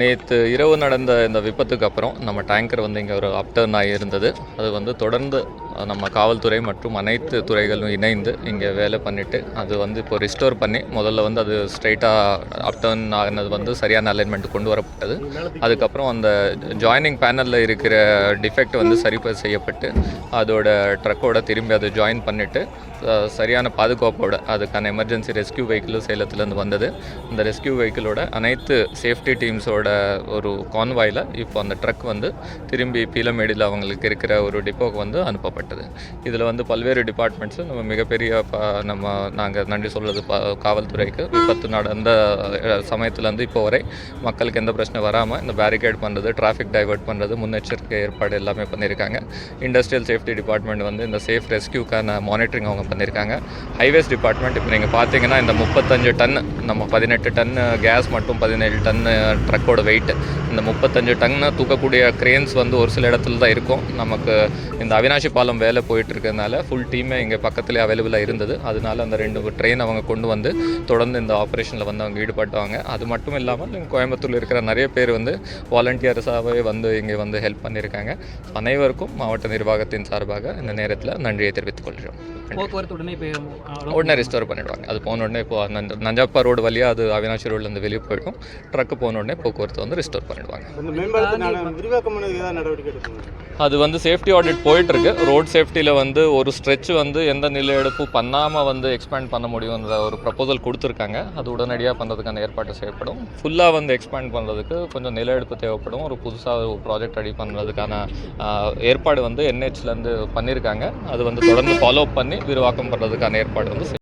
நேற்று இரவு நடந்த இந்த விபத்துக்கு அப்புறம் நம்ம டேங்கர் வந்து இங்கே ஒரு அப்டர்ன் ஆகி இருந்தது. அது வந்து தொடர்ந்து நம்ம காவல்துறை மற்றும் அனைத்து துறைகளும் இணைந்து இங்கே வேலை பண்ணிட்டு அது வந்து இப்போ ரிஸ்டோர் பண்ணி முதல்ல வந்து அது ஸ்ட்ரைட்டாக அப்டர்ன் ஆகினது வந்து சரியான அலைன்மெண்ட் கொண்டு வரப்பட்டது. அதுக்கப்புறம் அந்த ஜாயினிங் பேனலில் இருக்கிற டிஃபெக்ட் வந்து சரி செய்யப்பட்டு அதோட ட்ரக்கோட திரும்பி அதை ஜாயின் பண்ணிவிட்டு சரியான பாதுகாப்போட அதுக்கான எமர்ஜென்சி ரெஸ்கியூ வெஹிக்கிளும் சேலத்துலேருந்து வந்தது. இந்த ரெஸ்கியூ வெஹிக்கிளோட அனைத்து சேஃப்டி டீம்ஸோட ஒரு கான்வாயில் இப்போ அந்த ட்ரக் வந்து திரும்பி பீலமேடியில் அவங்களுக்கு இருக்கிற ஒரு டிப்போக்கு வந்து அனுப்பப்பட்டது. இதில் வந்து பல்வேறு டிபார்ட்மெண்ட்ஸு நம்ம மிகப்பெரிய நம்ம நாங்கள் நன்றி சொல்கிறது காவல்துறைக்கு. விபத்து நடந்த சமயத்துலேருந்து இப்போ வரை மக்களுக்கு எந்த பிரச்சனை வராமல் இந்த பேரிகேட் பண்ணுறது டிராஃபிக் டைவர்ட் பண்ணுறது முன்னெச்சரிக்கை ஏற்பாடு எல்லாமே பண்ணியிருக்காங்க. இண்டஸ்ட்ரியல் சேஃப்டி டிபார்ட்மெண்ட் வந்து இந்த சேஃப் ரெஸ்கியூக்கான மானிட்டரிங் அவங்க பண்ணியிருக்காங்க. ஹைவேஸ் டிபார்ட்மெண்ட் இப்போ நீங்கள் பார்த்தீங்கன்னா இந்த முப்பத்தஞ்சு டன் நம்ம பதினெட்டு டன் கேஸ் மட்டும் பதினேழு டன் ட்ரக்கோட வெயிட் இந்த முப்பத்தஞ்சு டன் தூக்கக்கூடிய கிரேன்ஸ் வந்து ஒரு சில இடத்துல தான் இருக்கும். நமக்கு இந்த அவினாஷி பாலம் வேலை போயிட்டு இருக்கிறதுனால ஃபுல் டீமே இங்கே பக்கத்துலேயே அவைலபிளாக இருந்தது. அதனால அந்த ரெண்டு ட்ரெயின் அவங்க கொண்டு வந்து தொடர்ந்து இந்த ஆப்ரேஷனில் வந்து அவங்க ஈடுபட்டாங்க. அது மட்டும் இல்லாமல் கோயம்புத்தூரில் இருக்கிற நிறைய பேர் வந்து வாலண்டியர்ஸாகவே வந்து இங்கே வந்து ஹெல்ப் பண்ணியிருக்காங்க. அனைவருக்கும் மாவட்ட நிர்வாகத்தின் சார்பாக இந்த நேரத்தில் நன்றியை தெரிவித்துக் கொள்கிறோம். போக்குவரத்து உடனே இப்போ உடனே ரிஸ்டோர் பண்ணிடுவாங்க. அது போன உடனே இப்போ நஞ்ச நஞ்சாப்பா ரோடு வழியாக அது அவினாஷி ரோட்லேருந்து வெளியே போயிடும் ட்ரக்கு போன உடனே போக்குவரத்து வந்து ரிஸ்டோர் பண்ணிடுவாங்க. அது வந்து சேஃப்டி ஆடிட் போயிட்டுருக்கு. ரோட் சேஃப்டியில் வந்து ஒரு ஸ்ட்ரெச் வந்து எந்த நில எடுப்பு பண்ணாமல் வந்து எக்ஸ்பேண்ட் பண்ண முடியுன்ற ஒரு ப்ரப்போசல் கொடுத்துருக்காங்க. அது உடனடியாக பண்ணுறதுக்கான ஏற்பாடு செய்யப்படும். ஃபுல்லாக வந்து எக்ஸ்பேண்ட் பண்ணுறதுக்கு கொஞ்சம் நில எடுப்பு தேவைப்படும். ஒரு புதுசாக ஒரு ப்ராஜெக்ட் ரெடி பண்ணுறதுக்கான ஏற்பாடு வந்து என்ஹெச்லேருந்து பண்ணியிருக்காங்க அது வந்து தொடர்ந்து ஃபாலோ பண்ணி விரிவாக்கம் பண்ணுறதுக்கான ஏற்பாடு வந்து